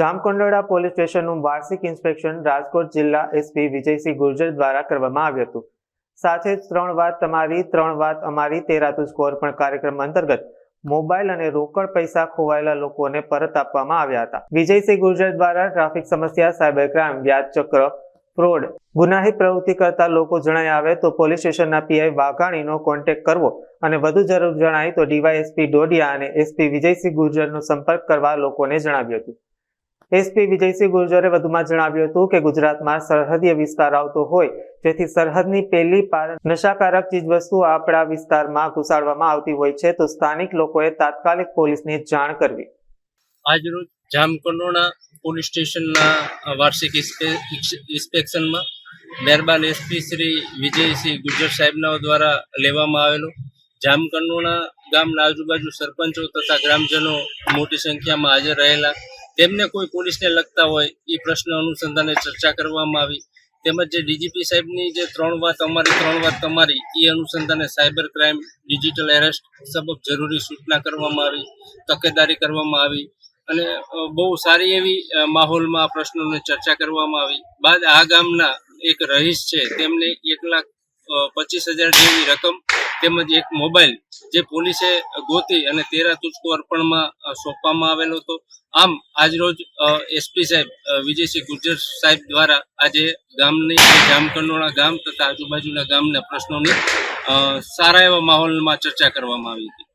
Jamkandorna police સ્ટેશનનું વાર્ષિક inspection Rajkot જિલ્લા એસપી વિજયસિંહ ગુર્જર દ્વારા કરવામાં આવ્યું હતું. સાથે ત્રણ વાત તમારી, ત્રણ વાત અમારી, તેરાતું સ્કોર પણ કાર્યક્રમ અંતર્ગત મોબાઈલ અને રોકડ પૈસા ખોવાયેલા લોકોને પરત આપવામાં આવ્યા હતા. વિજયસિંહ ગુર્જર દ્વારા ટ્રાફિક સમસ્યા, સાયબર ક્રાઇમ વ્યાજ ચક્ર ફ્રોડ, ગુનાહિત પ્રવૃત્તિ કરતા લોકો જણાય આવે તો પોલીસ સ્ટેશનના પીઆઈ વાઘાણીનો કોન્ટેક્ટ કરવો અને વધુ જરૂર જણાય તો ડીવાયએસપી ડોડિયા અને એસપી વિજયસિંહ ગુર્જરનો સંપર્ક કરવા લોકોને જણાવ્યું હતું. એસપી વિજયસિંહ ગુર્જરે વધુમાં જણાવ્યું હતું કે ગુજરાતમાં સરહદીય વિસ્તાર આવતો હોય, જેથી સરહદની પેલી પાર નશાકારક ચીજવસ્તુ આપણા વિસ્તારમાં ઘુસાડવામાં આવતી હોય છે, તો સ્થાનિક લોકોએ તાત્કાલિક પોલીસને જાણ કરવી. આજરોજ જામકંડોળા પોલીસ સ્ટેશનના વાર્ષિક ઇન્સ્પેક્શનમાં મહેરબાન એસપી શ્રી વિજયસિંહ ગુજર સાહેબના દ્વારા લેવામાં આવેલો જામકંડોળા ગામના આજુબાજુ સરપંચો તથા ગ્રામજનો મોટી સંખ્યામાં હાજર રહેલા તેમને કોઈ પોલીસને લગતા હોય, એ પ્રશ્ન અનુસંધાને ચર્ચા કરવામાં આવી. તેમજ જે ડીજીપી સાહેબની જે ત્રણ વાત, અમારી ત્રણ વાત તમારી, એ અનુસંધાને સાયબર ક્રાઇમ, ડિજિટલ એરેસ્ટ સબબ જરૂરી સૂચના કરવામાં આવી, તકેદારી કરવામાં આવી અને બહુ સારી એવી માહોલમાં આ પ્રશ્નોની ચર્ચા કરવામાં આવી. બાદ આ ગામના એક રહીશ છે, તેમને એક લાખ પચીસ હજાર જેવી રકમ તેમજ એક મોબાઈલ જે પોલીસે ગોતી અને તેરા તુચકો અર્પણમાં સોંપવામાં આવેલો હતો. આમ, આજરોજ એસપી સાહેબ વિજયસિંહ ગુર્જર સાહેબ દ્વારા આજે ગામની જામકંડોળા ગામ તથા આજુબાજુના ગામના પ્રશ્નોની સારા એવા માહોલમાં ચર્ચા કરવામાં આવી હતી.